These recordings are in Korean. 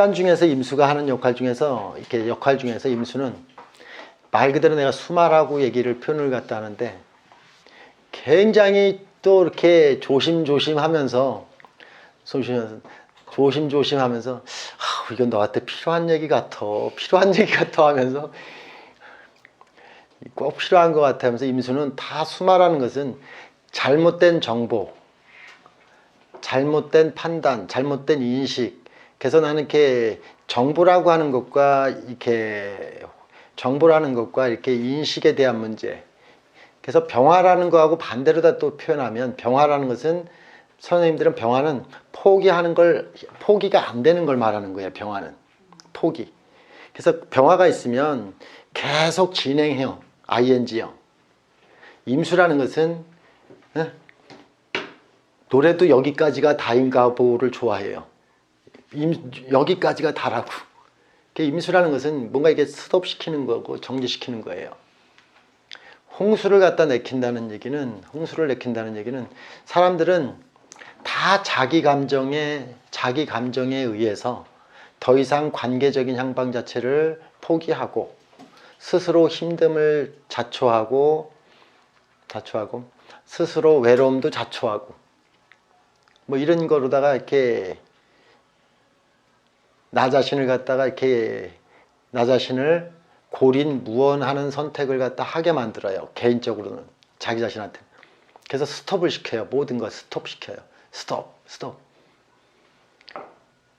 시간 중에서 임수가 하는 역할 중에서 이렇게 역할 중에서 임수는 말 그대로 내가 수말하고 얘기를 표현을 갖다 하는데 굉장히 또 이렇게 조심조심 하면서 조심 조심조심 하면서 아, 이건 너한테 필요한 얘기 같아 필요한 얘기 같아 하면서 꼭 필요한 것 같아 하면서 임수는 다 수말하는 것은 잘못된 정보 잘못된 판단, 잘못된 인식. 그래서 나는 이렇게 정보라고 하는 것과 이렇게 정보라는 것과 이렇게 인식에 대한 문제. 그래서 병화라는 거하고 반대로 다 또 표현하면 병화라는 것은 선생님들은 병화는 포기하는 걸 포기가 안 되는 걸 말하는 거예요. 병화는 포기. 그래서 병화가 있으면 계속 진행해요. ing형. 임수라는 것은 어? 노래도 여기까지가 다인가 보를 좋아해요. 임, 여기까지가 다라고. 그 임수라는 것은 뭔가 이게 스톱시키는 거고 정지시키는 거예요. 홍수를 갖다 내킨다는 얘기는 홍수를 내킨다는 얘기는 사람들은 다 자기 감정에 자기 감정에 의해서 더 이상 관계적인 향방 자체를 포기하고 스스로 힘듦을 자초하고 자초하고 스스로 외로움도 자초하고 뭐 이런 거로다가 이렇게 나 자신을 갖다가 이렇게 나 자신을 고린 무언하는 선택을 갖다 하게 만들어요. 개인적으로는 자기 자신한테. 그래서 스톱을 시켜요. 모든 걸 스톱 시켜요. 스톱, 스톱.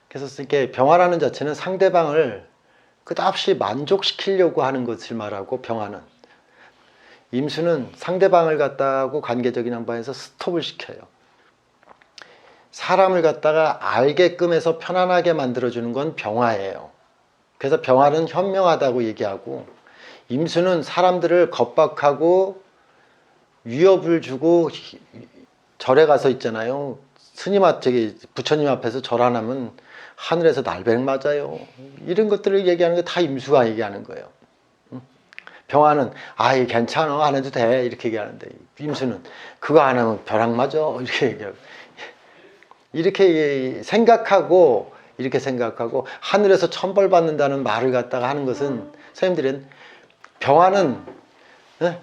그래서 이렇게 병화라는 자체는 상대방을 끝없이 만족시키려고 하는 것을 말하고 병화는 임수는 상대방을 갖다고 관계적인 양반에서 스톱을 시켜요. 사람을 갖다가 알게끔 해서 편안하게 만들어주는 건 병화예요. 그래서 병화는 현명하다고 얘기하고 임수는 사람들을 겁박하고 위협을 주고 절에 가서 있잖아요. 스님 앞, 저기 부처님 앞에서 절 안 하면 하늘에서 날백 맞아요. 이런 것들을 얘기하는 게 다 임수가 얘기하는 거예요. 병화는 아이 괜찮아 안 해도 돼 이렇게 얘기하는데 임수는 그거 안 하면 벼락 맞아 이렇게 얘기하고 이렇게 생각하고 이렇게 생각하고 하늘에서 천벌 받는다는 말을 갖다가 하는 것은 선생님들은 병화는 예?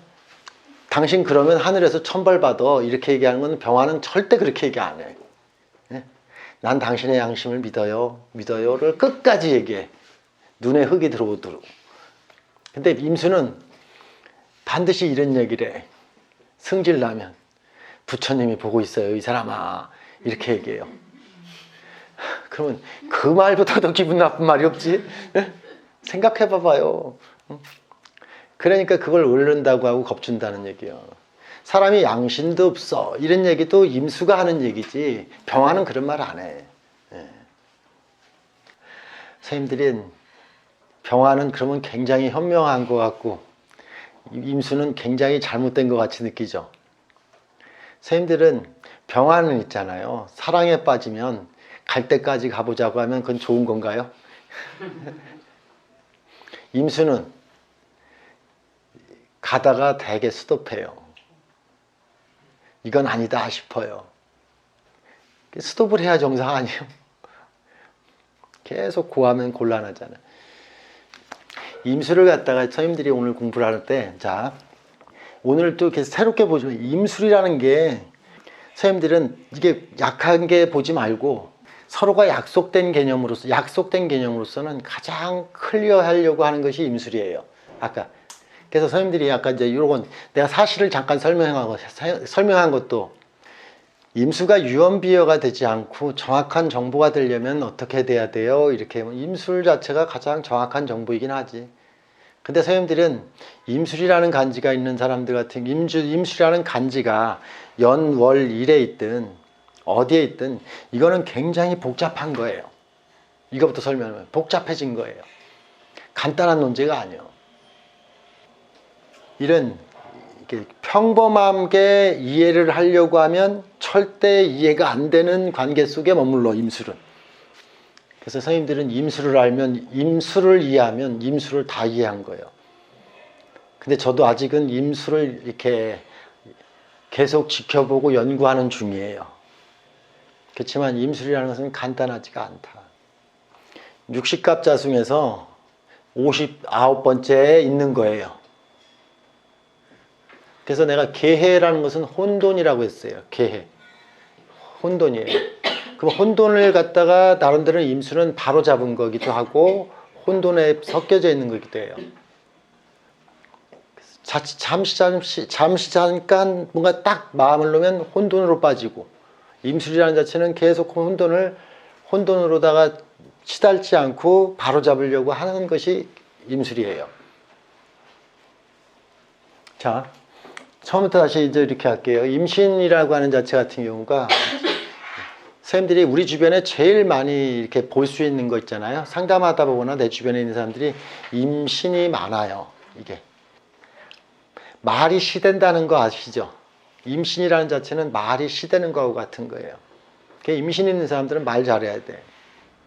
당신 그러면 하늘에서 천벌 받아 이렇게 얘기하는 건 병화는 절대 그렇게 얘기 안 해. 예? 난 당신의 양심을 믿어요, 믿어요를 끝까지 얘기해. 눈에 흙이 들어오도록. 근데 임수는 반드시 이런 얘기를 해. 승질 나면 부처님이 보고 있어요, 이 사람아. 이렇게 얘기해요. 그러면 그 말보다 더 기분 나쁜 말이 없지? 생각해 봐봐요. 그러니까 그걸 오른다고 하고 겁준다는 얘기요. 사람이 양심도 없어. 이런 얘기도 임수가 하는 얘기지. 병화는 그런 말 안 해. 예. 선생님들이 병화는 그러면 굉장히 현명한 것 같고 임수는 굉장히 잘못된 것 같이 느끼죠. 선생님들은 병화는 있잖아요. 사랑에 빠지면 갈 때까지 가보자고 하면 그건 좋은 건가요? 임수는 가다가 대개 스톱해요. 이건 아니다 싶어요. 스톱을 해야 정상 아니에요? 계속 고하면 곤란하잖아요. 임수를 갖다가 선생님들이 오늘 공부를 할 때, 자, 오늘 또 이렇게 새롭게 보시면 임술이라는 게 선생님들은 이게 약한 게 보지 말고 서로가 약속된 개념으로서 약속된 개념으로서는 가장 클리어하려고 하는 것이 임술이에요. 아까 그래서 선생님들이 아까 이제 이런 내가 사실을 잠깐 설명하고 설명한 것도 임수가 유언비어가 되지 않고 정확한 정보가 되려면 어떻게 돼야 돼요? 이렇게 임술 자체가 가장 정확한 정보이긴 하지. 근데 선생님들은 임술이라는 간지가 있는 사람들 같은 임주, 임술이라는 간지가 연, 월, 일에 있든 어디에 있든 이거는 굉장히 복잡한 거예요. 이것부터 설명하면 복잡해진 거예요. 간단한 논제가 아니에요. 이런 평범하게 이해를 하려고 하면 절대 이해가 안 되는 관계 속에 머물러 임술은. 그래서 선생님들은 임수를 알면 임수를 이해하면 임수를 다 이해한 거예요. 근데 저도 아직은 임수를 이렇게 계속 지켜보고 연구하는 중이에요. 그렇지만 임술이라는 것은 간단하지가 않다. 60갑자 중에서 59번째에 있는 거예요. 그래서 내가 개해라는 것은 혼돈이라고 했어요. 개해. 혼돈이에요. 그럼 혼돈을 갖다가 나름대로 임수는 바로 잡은 거기도 하고 혼돈에 섞여져 있는 거기도 해요. 자, 잠시 잠시 잠시 잠깐 뭔가 딱 마음을 놓으면 혼돈으로 빠지고 임술이라는 자체는 계속 혼돈을 혼돈으로다가 치달지 않고 바로 잡으려고 하는 것이 임술이에요. 자, 처음부터 다시 이제 이렇게 할게요. 임신이라고 하는 자체 같은 경우가 선생님들이 우리 주변에 제일 많이 이렇게 볼 수 있는 거 있잖아요. 상담하다 보거나 내 주변에 있는 사람들이 임신이 많아요. 이게. 말이 시된다는 거 아시죠? 임신이라는 자체는 말이 시되는 거하고 같은 거예요. 그 임신 있는 사람들은 말 잘해야 돼.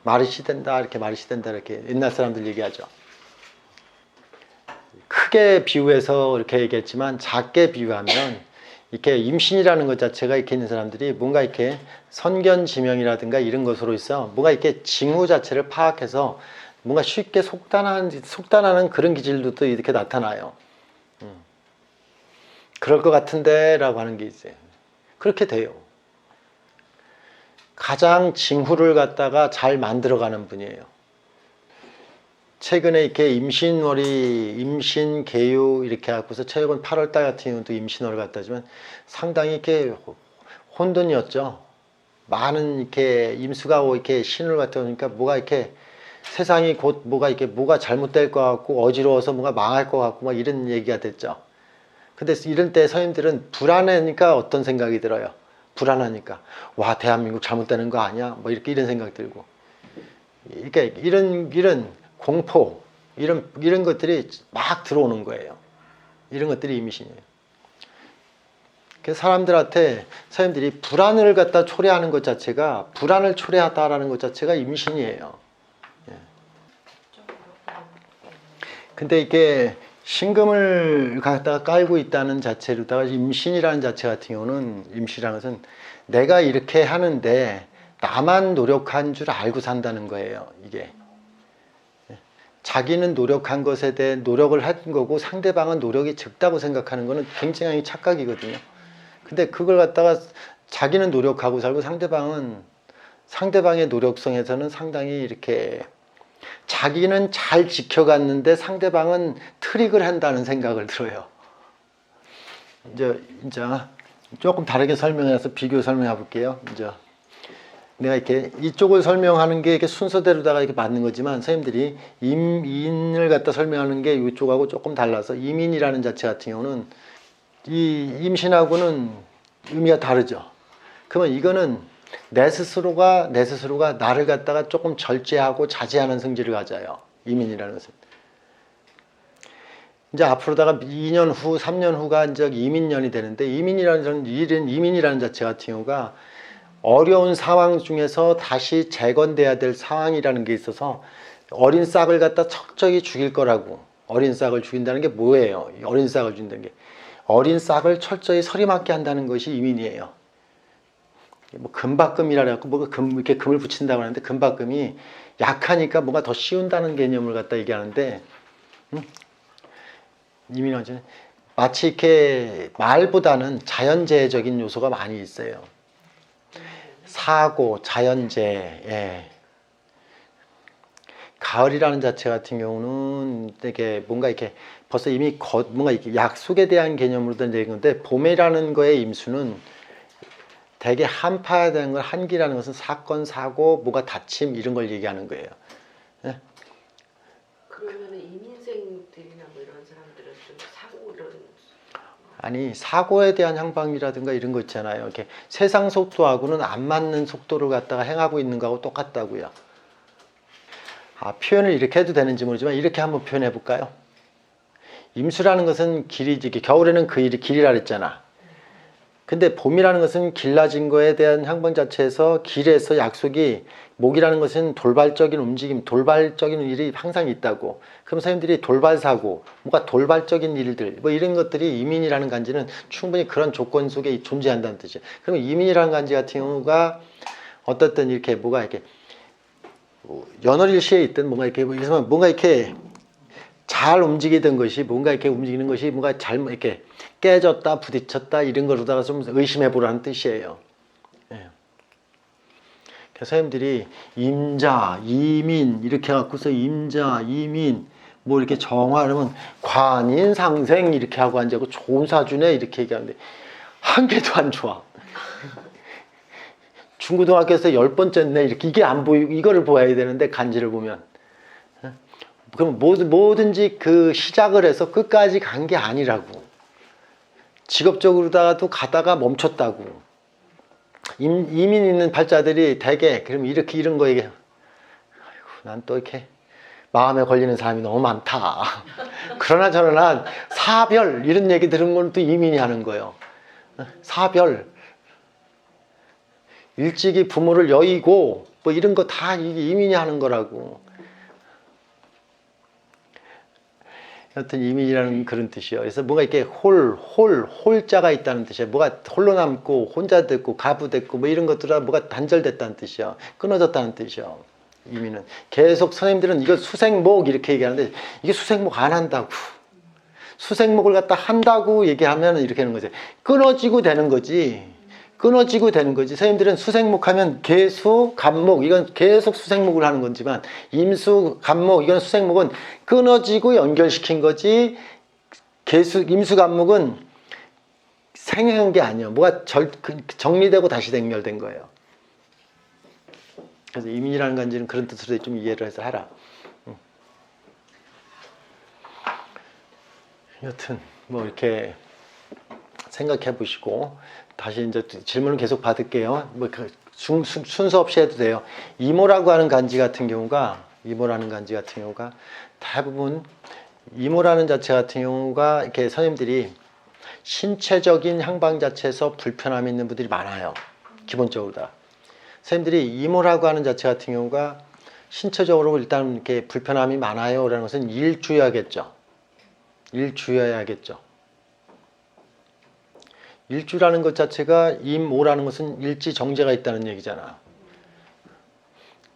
말이 시된다, 이렇게 말이 시된다, 이렇게 옛날 사람들 얘기하죠. 크게 비유해서 이렇게 얘기했지만 작게 비유하면 이렇게 임신이라는 것 자체가 이렇게 있는 사람들이 뭔가 이렇게 선견지명이라든가 이런 것으로 있어 뭔가 이렇게 징후 자체를 파악해서 뭔가 쉽게 속단하는, 속단하는 그런 기질도 이렇게 나타나요. 음. 그럴 것 같은데 라고 하는 게 있어요. 그렇게 돼요. 가장 징후를 갖다가 잘 만들어가는 분이에요. 최근에 이렇게 임신월이 임신 개요 이렇게 하고서 최근 8월 달 같은 경우도 임신월을 갖다 주면 상당히 이렇게 혼돈이었죠. 많은 이렇게 임수가 오고 이렇게 신을 갖다 오니까 뭐가 이렇게 세상이 곧 뭐가 이렇게 뭐가 잘못될 것 같고 어지러워서 뭐가 망할 것 같고 막 이런 얘기가 됐죠. 근데 이런 때 서인들은 불안하니까 어떤 생각이 들어요? 불안하니까 와 대한민국 잘못되는 거 아니야? 뭐 이렇게 이런 생각 들고 이렇게 이런 이런 공포 이런 이런 것들이 막 들어오는 거예요. 이런 것들이 임신이에요. 그래서 사람들한테 사람들이 불안을 갖다 초래하는 것 자체가 불안을 초래하다라는 것 자체가 임신이에요. 예. 근데 이게 신금을 갖다가 깔고 있다는 자체로다가 임신이라는 자체 같은 경우는 임신이라는 것은 내가 이렇게 하는데 나만 노력한 줄 알고 산다는 거예요. 이게 자기는 노력한 것에 대해 노력을 한 거고 상대방은 노력이 적다고 생각하는 거는 굉장히 착각이거든요. 근데 그걸 갖다가 자기는 노력하고 살고 상대방은 상대방의 노력성에서는 상당히 이렇게 자기는 잘 지켜갔는데 상대방은 트릭을 한다는 생각을 들어요. 이제 이제 조금 다르게 설명해서 비교 설명해 볼게요. 이제 내가 이렇게 이쪽을 설명하는 게 이렇게 순서대로다가 이렇게 맞는 거지만 선생님들이 임인을 갖다 설명하는 게 이쪽하고 조금 달라서 임인이라는 자체 같은 경우는 이 임신하고는 의미가 다르죠. 그러면 이거는 내 스스로가 내 스스로가 나를 갖다가 조금 절제하고 자제하는 성질을 가져요. 이민이라는 것은. 이제 앞으로다가 2년 후, 3년 후가 이제 이민년이 되는데 이민이라는 일은 이민이라는 자체 같은 경우가 어려운 상황 중에서 다시 재건돼야 될 상황이라는 게 있어서 어린 싹을 갖다 척척이 죽일 거라고 어린 싹을 죽인다는 게 뭐예요? 어린 싹을 죽인다는 게 어린 싹을 철저히 서리맞게 한다는 것이 이민이에요. 뭐 금박금이라 해갖고 뭐가 금 이렇게 금을 붙인다고 하는데 금박금이 약하니까 뭔가 더 씌운다는 개념을 갖다 얘기하는데 음? 이민어는 마치 이렇게 말보다는 자연재해적인 요소가 많이 있어요. 사고, 자연재해. 예. 가을이라는 자체 같은 경우는 되게 뭔가 이렇게 벌써 이미 거, 뭔가 이렇게 약속에 대한 개념으로 된 얘기인데 봄이라는 거의 임수는 한파에 대한 걸 한기라는 것은 사건, 사고, 뭐가 다침 이런 걸 얘기하는 거예요. 예? 그러면 이민생들이나 뭐 이런 사람들은 좀 사고 이런 아니 사고에 대한 향방이라든가 이런 거 있잖아요. 이렇게 세상 속도하고는 안 맞는 속도를 갖다가 행하고 있는 거하고 똑같다고요. 아 표현을 이렇게 해도 되는지 모르지만 이렇게 한번 표현해 볼까요? 임수라는 것은 길이지. 겨울에는 그 일이 길이라 그랬잖아. 근데 봄이라는 것은 길라진 거에 대한 향방 자체에서 길에서 약속이 목이라는 것은 돌발적인 움직임, 돌발적인 일이 항상 있다고. 그럼 선생님들이 돌발 사고, 뭔가 돌발적인 일들, 뭐 이런 것들이 이민이라는 간지는 충분히 그런 조건 속에 존재한다는 뜻이에요. 그러면 이민이라는 간지 같은 경우가 어떻든 이렇게 뭐가 이렇게 뭐 연월일시에 있든 뭔가 이렇게 뭔가 이렇게 잘 움직이던 것이 뭔가 이렇게 움직이는 것이 뭔가 잘못 이렇게 깨졌다 부딪혔다 이런 거로다가 좀 의심해 보라는 뜻이에요. 예. 그래서 선생님들이 임자, 이민 이렇게 갖고서 임자, 이민 뭐 이렇게 정화하면 관인 상생 이렇게 하고 앉아고 좋은 사주네 이렇게 얘기하는데 한 개도 안 좋아. 중고등학교에서 열 번째네 이렇게 이게 안 보이고 이거를 보아야 되는데 간지를 보면 어? 그럼 뭐든 뭐든지 그 시작을 해서 끝까지 간 게 아니라고 직업적으로다가도 가다가 멈췄다고 임, 이민 있는 팔자들이 대개 그럼 이렇게 이런 거 얘기해 난또 이렇게 마음에 걸리는 사람이 너무 많다 그러나 저러나 사별 이런 얘기 들은 건 또 이민이 하는 거예요 어? 사별 일찍이 부모를 여의고 뭐 이런 거 다 이민이 하는 거라고. 여튼 이민이라는 그런 뜻이요. 그래서 뭔가 이렇게 홀, 홀, 홀자가 있다는 뜻이에요. 뭐가 홀로 남고 혼자 됐고 가부됐고 뭐 이런 것들아 뭐가 단절됐다는 뜻이요. 끊어졌다는 뜻이요. 이민은 계속 선생님들은 이거 수생목 이렇게 얘기하는데 이게 수생목 안 한다고. 수생목을 갖다 한다고 얘기하면 이렇게 하는 거지. 끊어지고 되는 거지. 끊어지고 되는 거지. 선생님들은 수생목 하면 계수, 간목, 이건 계속 수생목을 하는 거지만, 임수, 간목, 이건 수생목은 끊어지고 연결시킨 거지, 계수, 임수, 간목은 생행한 게 아니야. 뭐가 절, 그- 정리되고 다시 연결된 거예요. 그래서 이민이라는 간지는 그런 뜻으로 좀 이해를 해서 하라. 응. 여튼, 뭐 이렇게 생각해 보시고, 다시 이제 질문을 계속 받을게요. 뭐그 순서 없이 해도 돼요. 이모라고 하는 간지 같은 경우가 이모라는 간지 같은 경우가 대부분 이모라는 자체 같은 경우가 이렇게 선생님들이 신체적인 향방 자체에서 불편함이 있는 분들이 많아요. 기본적으로 다. 선생님들이 이모라고 하는 자체 같은 경우가 신체적으로 일단 이렇게 불편함이 많아요 라는 것은 일주야겠죠. 일주야야겠죠. 일주라는 것 자체가 임오라는 것은 일지 정제가 있다는 얘기잖아.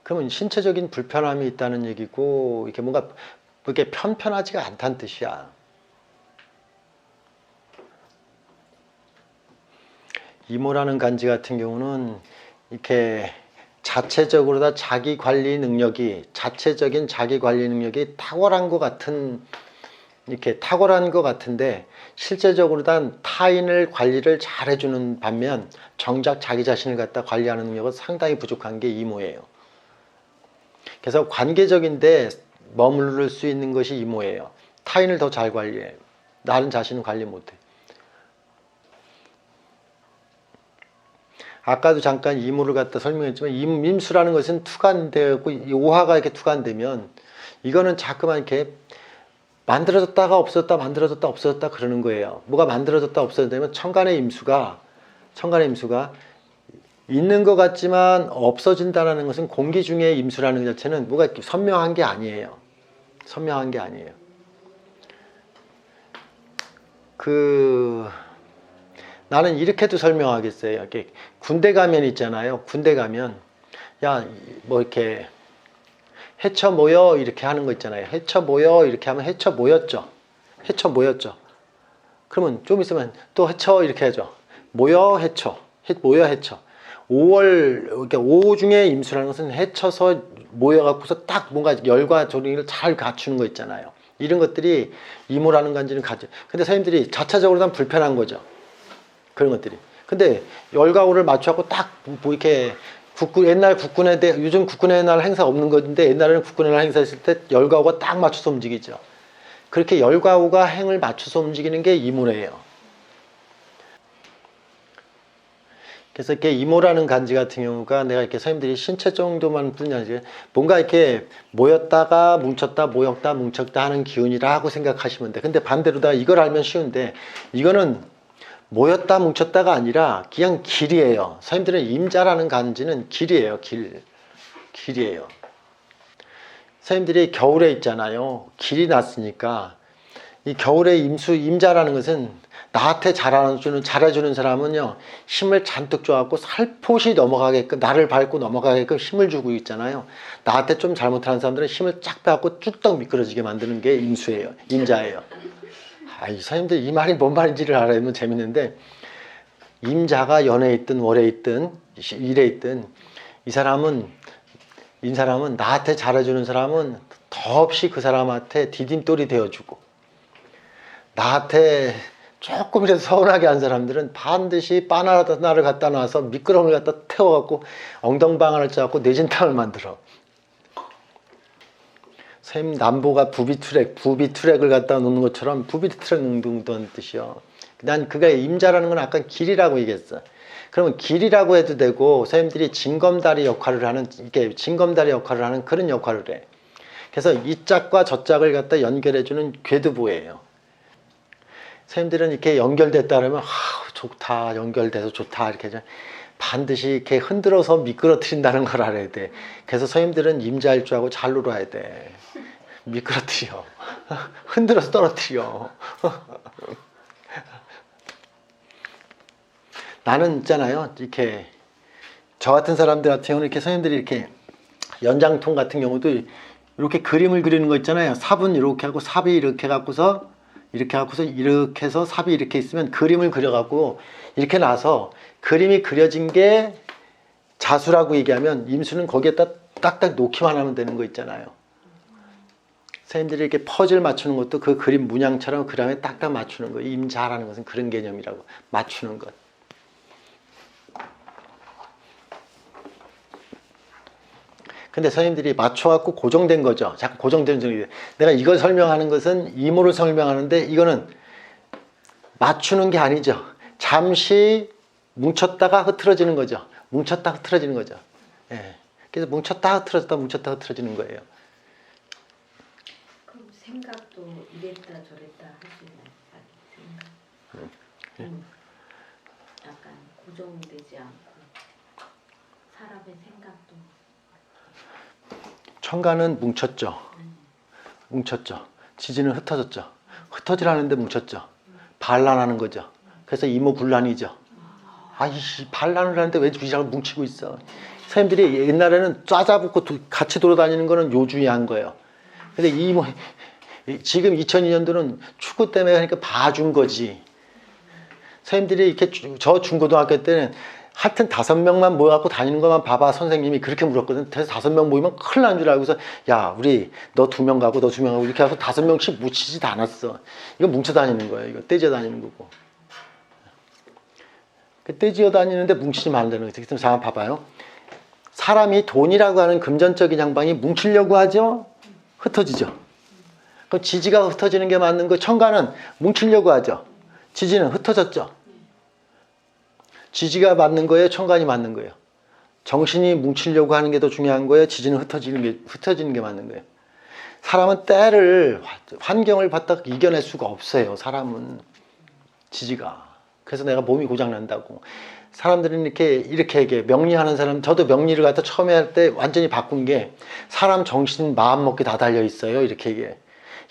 그러면 신체적인 불편함이 있다는 얘기고 이렇게 뭔가 그게 편편하지가 않다는 뜻이야. 이모라는 간지 같은 경우는 이렇게 자체적으로 다 자기 관리 능력이 자체적인 자기 관리 능력이 탁월한 것 같은 이렇게 탁월한 것 같은데 실제적으로 단 타인을 관리를 잘 해주는 반면 정작 자기 자신을 갖다 관리하는 능력은 상당히 부족한 게 이모예요. 그래서 관계적인데 머무를 수 있는 것이 이모예요. 타인을 더 잘 관리해. 나는 자신은 관리 못해. 아까도 잠깐 이모를 갖다 설명했지만 임, 임수라는 것은 투간되고 이 오화가 이렇게 투간되면 이거는 자꾸만 이렇게 만들어졌다가 없어졌다 만들어졌다 없어졌다 그러는 거예요. 뭐가 만들어졌다 없어졌다면 천간의 임수가 천간의 임수가 있는 것 같지만 없어진다는 것은 공기 중에 임수라는 것 자체는 뭐가 선명한 게 아니에요. 선명한 게 아니에요. 그 나는 이렇게도 설명하겠어요. 이렇게 군대 가면 있잖아요. 군대 가면 야 뭐 이렇게 해쳐 모여 이렇게 하는 거 있잖아요. 해쳐 모여 이렇게 하면 해쳐 모였죠. 해쳐 모였죠. 그러면 좀 있으면 또 해쳐 이렇게 하죠. 모여 해쳐. 해, 모여 해쳐. 5월 그러니까 5 중에 임수라는 것은 해쳐서 모여 갖고서 딱 뭔가 열과 조리를 잘 갖추는 거 있잖아요. 이런 것들이 이모라는 간지는 가죠. 근데 선생님들이 자체적으로는 불편한 거죠. 그런 것들이. 근데 열과 오를 맞춰갖고 딱뭐 이렇게 국군 옛날 국군에 대해 요즘 국군의 날 행사 없는 건데 옛날에는 국군의 날 행사했을 때 열과오가 딱 맞춰서 움직이죠. 그렇게 열과오가 행을 맞춰서 움직이는 게 이모래예요. 그래서 이렇게 이모라는 간지 같은 경우가 내가 이렇게 선생님들이 신체 정도만 뿐이 아니라 뭔가 이렇게 모였다가 뭉쳤다 모였다 뭉쳤다 하는 기운이라고 생각하시면 돼. 근데 반대로 다 이걸 알면 쉬운데 이거는 모였다 뭉쳤다가 아니라 그냥 길이에요. 선생님들은 임자라는 간지는 길이에요. 길. 길이에요. 선생님들이 겨울에 있잖아요. 길이 났으니까 이 겨울에 임수 임자라는 것은 나한테 잘해주는 잘해주는 사람은요 힘을 잔뜩 줘갖고 살포시 넘어가게끔 나를 밟고 넘어가게끔 힘을 주고 있잖아요. 나한테 좀 잘못하는 사람들은 힘을 쫙 빼갖고 쭉 미끄러지게 만드는 게 임수예요, 임자예요. 아, 이 사람들 이 말이 뭔 말인지를 알아야면 재밌는데 임자가 연애에 있든 월에 있든 일에 있든 이 사람은 이 사람은 나한테 잘해주는 사람은 더없이 그 사람한테 디딤돌이 되어주고 나한테 조금이라도 서운하게 한 사람들은 반드시 바나나를 갖다 놔서 미끄럼을 갖다 태워갖고 엉덩방아를 짜갖고 내진탕을 만들어. 선생님 남보가 부비 트랙, 부비 트랙을 갖다 놓는 것처럼 부비 트랙 놓는 뜻이요. 난 그가 임자라는 건 아까 길이라고 얘기했어. 그러면 길이라고 해도 되고 선생님들이 징검다리 역할을 하는 이게 징검다리 역할을 하는 그런 역할을 해. 그래서 이 짝과 저 짝을 갖다 연결해 주는 궤두부예요. 선생님들은 이렇게 연결됐다 그러면 아, 좋다 연결돼서 좋다 이렇게 반드시 이렇게 흔들어서 미끄러뜨린다는 걸 알아야 돼. 그래서 선생님들은 임자일 줄 알고 잘 놀아야 돼. 미끄러뜨려. 흔들어서 떨어뜨려. 나는 있잖아요. 이렇게 저 같은 사람들 같은 경우는 이렇게 선생님들이 이렇게 연장통 같은 경우도 이렇게 그림을 그리는 거 있잖아요. 삽은 이렇게 하고 삽이 이렇게 갖고서 이렇게 갖고서 이렇게 해서 삽이 이렇게 있으면 그림을 그려 갖고 이렇게 나서 그림이 그려진 게 자수라고 얘기하면 임수는 거기에다 딱딱 놓기만 하면 되는 거 있잖아요. 선생님들이 이렇게 퍼즐 맞추는 것도 그 그림 문양처럼 그림에 딱딱 맞추는 거. 임자라는 것은 그런 개념이라고 맞추는 것. 근데 선생님들이 맞춰갖고 고정된 거죠. 자꾸 고정된 점이 내가 이걸 설명하는 것은 이모를 설명하는데 이거는 맞추는 게 아니죠. 잠시 뭉쳤다가 흐트러지는 거죠. 뭉쳤다 흐트러지는 거죠. 예. 그래서 뭉쳤다 흐트러졌다 뭉쳤다 흐트러지는 거예요. 생각도 이랬다 저랬다 할 수? 자기 생각. 음. 약간 고정되지 않고 사람의 생각도 천간은 뭉쳤죠. 뭉쳤죠. 지지는 흩어졌죠. 흩어지라는데 뭉쳤죠. 반란하는 거죠. 그래서 이모 굴란이죠. 아이씨 반란을 하는데 왜 주지를 뭉치고 있어. 선생님들이 옛날에는 짜자붙고 도- 같이 돌아다니는 거는 요주의한 거예요. 근데 이모 지금 2002년도는 축구 때문에 그러니까 봐준 거지. 선생님들이 이렇게 주- 저 중고등학교 때는 하여튼 다섯 명만 모여갖고 다니는 것만 봐봐 선생님이 그렇게 물었거든. 그래서 다섯 명 모이면 큰일 난 줄 알고서 야 우리 너 두 명 가고 너 두 명 가고 이렇게 해서 다섯 명씩 묻히지도 않았어. 이거 뭉쳐 다니는 거예요. 이거 떼져 다니는 거고. 그 떼지어 다니는데 뭉치지 말라는 거죠. 그래서 잠깐 봐봐요. 사람이 돈이라고 하는 금전적인 양방이 뭉치려고 하죠. 흩어지죠. 그럼 지지가 흩어지는 게 맞는 거 천간은 뭉치려고 하죠. 지지는 흩어졌죠. 지지가 맞는 거예요, 천간이 맞는 거예요. 정신이 뭉치려고 하는 게 더 중요한 거예요. 지지는 흩어지는 게 흩어지는 게 맞는 거예요. 사람은 때를 환경을 받다 이겨낼 수가 없어요. 사람은 지지가. 그래서 내가 몸이 고장 난다고. 사람들은 이렇게 이렇게 얘기해. 명리하는 사람 저도 명리를 갖다 처음에 할 때 완전히 바꾼 게 사람 정신 마음 먹기 다 달려 있어요. 이렇게 얘기해.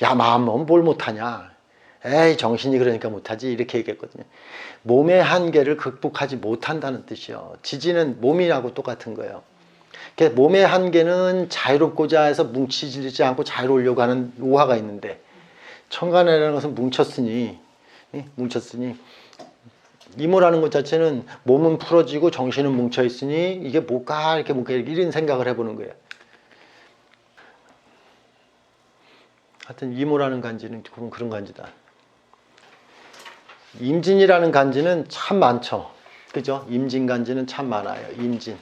야 마음 먹으면 뭘 못하냐. 에이 정신이 그러니까 못하지 이렇게 얘기했거든요. 몸의 한계를 극복하지 못한다는 뜻이요. 지지는 몸이라고 똑같은 거예요. 그래서 몸의 한계는 자유롭고자 해서 뭉치지 않고 자유로우려고 하는 우화가 있는데 천간이라는 것은 뭉쳤으니 예? 뭉쳤으니 이모라는 것 자체는 몸은 풀어지고 정신은 뭉쳐 있으니 이게 뭘까 이렇게 뭔가 이런 생각을 해보는 거예요. 하여튼 이모라는 간지는 그런 그런 간지다. 임진이라는 간지는 참 많죠. 그죠? 임진 간지는 참 많아요. 임진.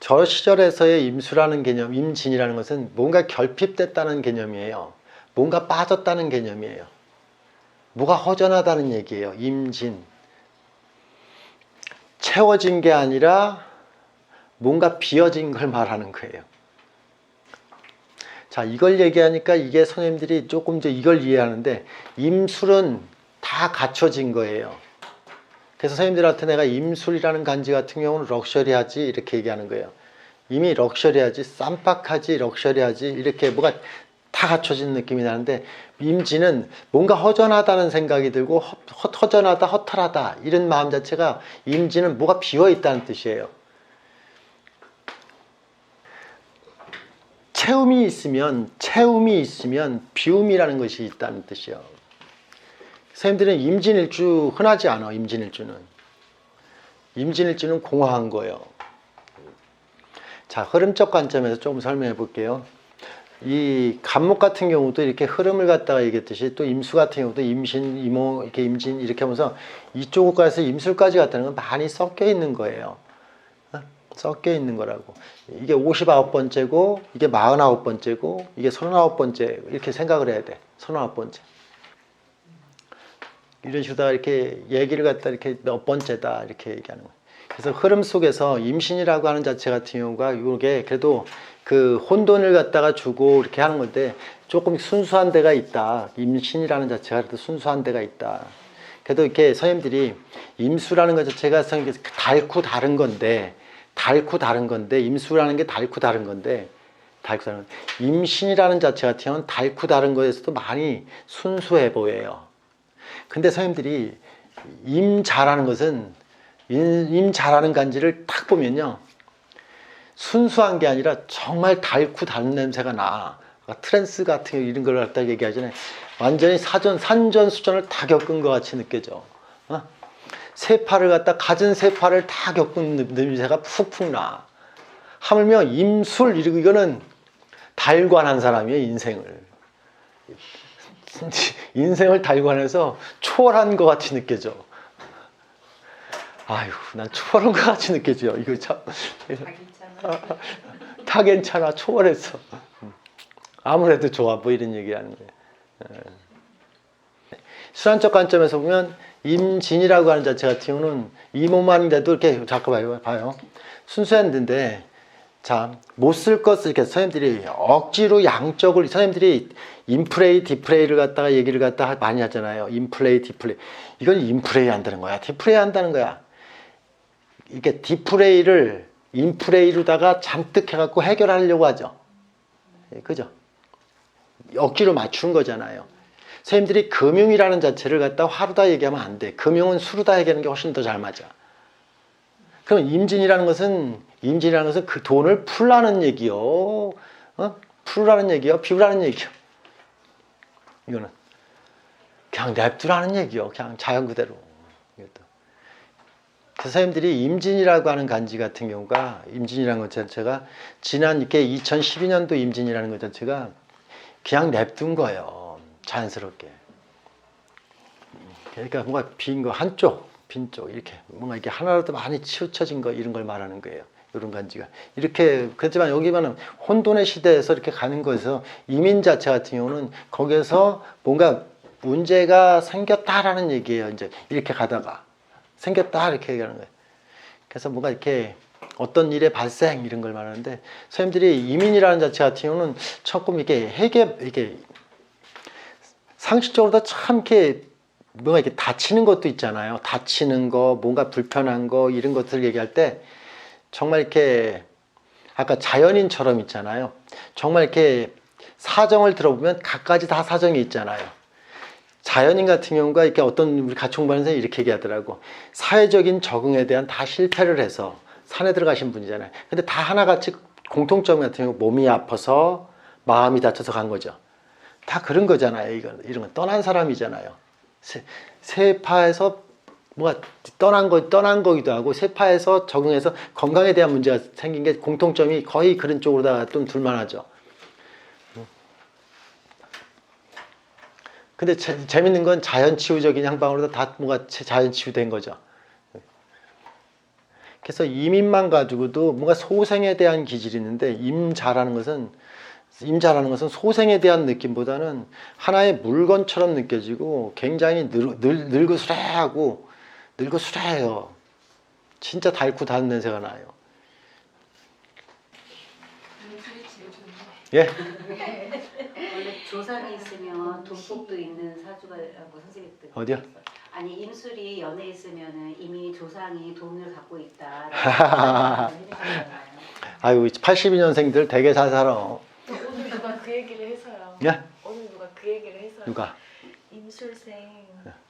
저 시절에서의 임수라는 개념, 임진이라는 것은 뭔가 결핍됐다는 개념이에요. 뭔가 빠졌다는 개념이에요. 뭐가 허전하다는 얘기예요. 임진. 채워진 게 아니라 뭔가 비어진 걸 말하는 거예요. 자, 이걸 얘기하니까 이게 선생님들이 조금 더 이걸 이해하는데 임술은 다 갖춰진 거예요. 그래서 선생님들한테 내가 임술이라는 간지 같은 경우는 럭셔리하지 이렇게 얘기하는 거예요. 이미 럭셔리하지, 쌈박하지, 럭셔리하지 이렇게 뭐가 다 갖춰진 느낌이 나는데 임진은 뭔가 허전하다는 생각이 들고 허, 허, 허전하다 허탈하다 이런 마음 자체가 임진은 뭐가 비어 있다는 뜻이에요. 채움이 있으면 채움이 있으면 비움이라는 것이 있다는 뜻이요. 선생님들은 임진일주 흔하지 않아 임진일주는 임진일주는 공허한 거예요. 자 흐름적 관점에서 조금 설명해 볼게요. 이 간목 같은 경우도 이렇게 흐름을 갖다가 얘기했듯이 또 임수 같은 경우도 임신, 이모, 이렇게 임진 이렇게 하면서 이쪽 가서 임술까지 갔다는 건 많이 섞여 있는 거예요. 어? 섞여 있는 거라고. 이게 59번째고 이게 49번째고 이게 39번째 이렇게 생각을 해야 돼. 39번째. 이런 식으로 이렇게 얘기를 갖다 이렇게 몇 번째다 이렇게 얘기하는 거예요. 그래서 흐름 속에서 임신이라고 하는 자체 같은 경우가 이게 그래도 그 혼돈을 갖다가 주고 이렇게 하는 건데 조금 순수한 데가 있다. 임신이라는 자체가 그래도 순수한 데가 있다. 그래도 이렇게 선생님들이 임수라는 것 자체가 달고 다른 건데 달고 다른 건데 임수라는 게 달고 다른 건데 달고 다른 건 임신이라는 자체 같은 경우는 달고 다른 거에서도 많이 순수해 보여요. 근데 선생님들이 임자라는 것은 임, 임자라는 간지를 딱 보면요. 순수한 게 아니라 정말 달고 다른 냄새가 나. 트랜스 같은 거 이런 걸 갖다 얘기하잖아요. 완전히 사전, 산전수전을 다 겪은 것 같이 느껴져. 어? 세파를 갖다 가진 세파를 다 겪은 냄- 냄새가 푹푹 나. 하물며 임술 이러고 이거는 달관한 사람이에요 인생을. 인생을 달관해서 초월한 것 같이 느껴져. 아유, 난 초월한 것 같이 느껴져요. 이거 참. 다 괜찮아. 초월했어. 아무래도 좋아. 뭐 이런 얘기 하는 거예요. 예. 수란적 관점에서 보면 임진이라고 하는 자체 같은 경우는 이 몸만인데도 이렇게 자꾸 봐요. 순수했는데 자, 못 쓸 것을 이렇게 선생님들이 억지로 양쪽을 선생님들이 인플레이, 디플레이를 갖다가 얘기를 갖다가 많이 하잖아요. 인플레이, 디플레이. 이건 인플레이 한다는 거야. 디플레이 한다는 거야. 이게 디플레이를 인플레이로다가 잔뜩 해 갖고 해결하려고 하죠. 예, 그죠? 억지로 맞추는 거잖아요. 선생님들이 금융이라는 자체를 갖다 화로다 얘기하면 안 돼. 금융은 수로다 얘기하는 게 훨씬 더 잘 맞아. 그럼 임진이라는 것은 임진이라는 것은 그 돈을 풀라는 얘기요. 어? 풀라는 얘기요. 비우라는 얘기요. 이거는 그냥 냅두라는 얘기요. 그냥 자연 그대로. 그 선생님들이 임진이라고 하는 간지 같은 경우가 임진이라는 것 자체가 지난 이렇게 2012년도 임진이라는 것 자체가 그냥 냅둔 거예요. 자연스럽게. 그러니까 뭔가 빈 거 한쪽, 빈 쪽 이렇게 뭔가 이렇게 하나라도 많이 치우쳐진 거 이런 걸 말하는 거예요. 이런 간지가 이렇게 그렇지만 여기만은 혼돈의 시대에서 이렇게 가는 거에서 이민 자체 같은 경우는 거기에서 뭔가 문제가 생겼다라는 얘기예요. 이제 이렇게 가다가 생겼다 이렇게 얘기하는 거예요. 그래서 뭔가 이렇게 어떤 일의 발생 이런 걸 말하는데 선생님들이 이민이라는 자체 같은 경우는 조금 이렇게 해결 이렇게 상식적으로 도 참 이렇게 뭔가 이렇게 다치는 것도 있잖아요. 다치는 거, 뭔가 불편한 거 이런 것들을 얘기할 때 정말 이렇게 아까 자연인처럼 있잖아요. 정말 이렇게 사정을 들어보면 각가지 다 사정이 있잖아요. 자연인 같은 경우가 이렇게 어떤 우리 가축 공부하는 사람이 이렇게 얘기하더라고. 사회적인 적응에 대한 다 실패를 해서 산에 들어가신 분이잖아요. 근데 다 하나같이 공통점 같은 경우 몸이 아파서 마음이 다쳐서 간 거죠. 다 그런 거잖아요. 이건 이런 건 떠난 사람이잖아요. 세, 세파에서 뭐가 떠난 거 떠난 거기도 하고 세파에서 적응해서 건강에 대한 문제가 생긴 게 공통점이 거의 그런 쪽으로다 좀 둘만하죠. 근데 재, 재밌는 건 자연 치유적인 향방으로 다 뭔가 자연 치유된 거죠. 그래서 이민만 가지고도 뭔가 소생에 대한 기질이 있는데 임자라는 것은 임자라는 것은 소생에 대한 느낌보다는 하나의 물건처럼 느껴지고 굉장히 늙, 늙, 늙으수레하고 늙으수레해요. 진짜 달고 닿는 냄새가 나요. 예? 원래 조상이 있으면 돈복도 있는 사주가라고 선생님이 때 어디요? 아니 임술이 연에 있으면은 이미 조상이 돈을 갖고 해주셨잖아요. 아유 82년생들 되게 잘 살아. 오늘 누가 그 얘기를 해서요. 예? 오늘 누가 그 얘기를 해서 누가? 임술생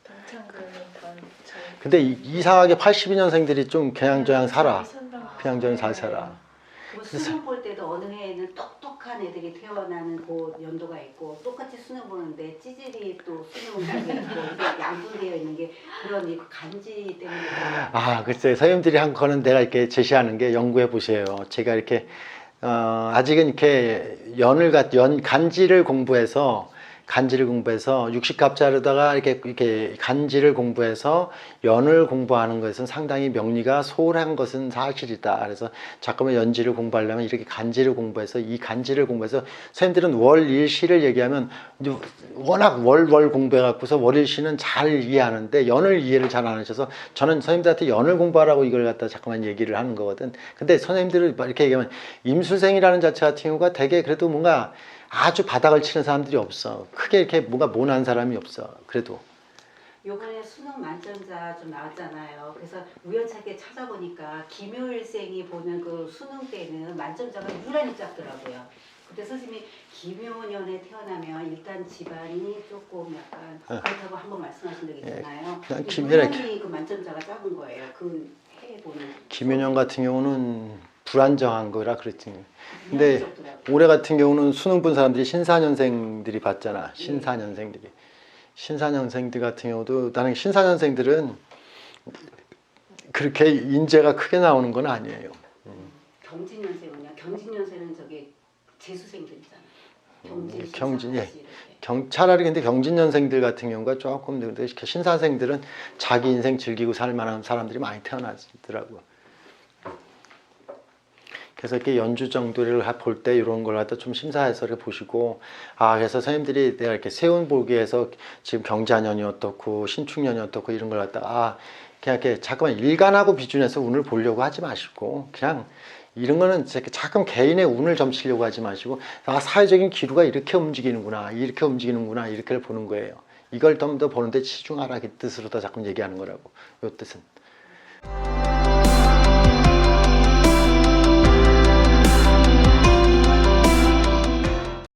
동창들 던 저희 근데 이- 이상하게 82년생들이 좀 그냥 저냥 살아. 선방 그냥 저냥 잘 살아. 뭐 수능 볼 때도 어느 해에는 똑똑한 애들이 태어나는 그 연도가 있고 똑같이 수능 보는데 찌질이 또 수능 보게 있고 이게 양분되어 있는 게 그런 이 간지 때문에 아, 글쎄 선생님들이 한 거는 내가 이렇게 제시하는 게 연구해 보세요. 제가 이렇게 어, 아직은 이렇게 연을 갖- 연 간지를 공부해서 간지를 공부해서 육식갑자르다가 이렇게 이렇게 간지를 공부해서 연을 공부하는 것은 상당히 명리가 소홀한 것은 사실이다. 그래서 잠깐만 연지를 공부하려면 이렇게 간지를 공부해서 이 간지를 공부해서 선생님들은 월일시를 얘기하면 워낙 월월 공부해 갖고서 월일시는 잘 이해하는데 연을 이해를 잘 안 하셔서 저는 선생님들한테 연을 공부하라고 이걸 갖다 잠깐만 얘기를 하는 거거든. 근데 선생님들을 이렇게 얘기하면 임술생이라는 자체 같은 경우가 되게 그래도 뭔가 아주 바닥을 치는 사람들이 없어. 크게 이렇게 뭔가 모난 사람이 없어. 그래도. 요번에 수능 만점자 좀 나왔잖아요. 그래서 우연찮게 찾아보니까 김효일생이 보는 그 수능 때는 만점자가 유난히 작더라고요. 그때 선생님이 김효년에 태어나면 일단 집안이 조금 약간 그렇다고 한번 말씀하신 적 있잖아요. 난 근데 김효란- 유난히 그 만점자가 작은 거예요. 그 해 보는. 김윤영 같은 경우는 불안정한 거라 그랬지. 근데. 올해 같은 경우는 수능 본 사람들이 신사년생들이 봤잖아. 신사년생들이. 신사년생들 같은 경우도 나는 신사년생들은 그렇게 인재가 크게 나오는 건 아니에요. 경진년생은요. 경진년생은 저기 재수생들 있잖아요. 경진, 음, 경진, 예. 경, 차라리 근데 경진년생들 같은 경우가 조금 근데 신사생들은 자기 인생 즐기고 살 만한 사람들이 많이 태어나더라고요. 그래서 이렇게 연주 정도를 볼 때 이런 걸 갖다 좀 심사해서 이렇게 보시고 아 그래서 선생님들이 내가 이렇게 세운 보기에서 지금 경자년이 어떻고 신축년이 어떻고 이런 걸 갖다 아 그냥 이렇게 잠깐만 일간하고 비준해서 운을 보려고 하지 마시고 그냥 이런 거는 자꾸 개인의 운을 점치려고 하지 마시고 아 사회적인 기류가 이렇게 움직이는구나 이렇게 움직이는구나 이렇게 보는 거예요. 이걸 좀 더 보는데 치중하라 그 뜻으로 더 자꾸 얘기하는 거라고 이 뜻은.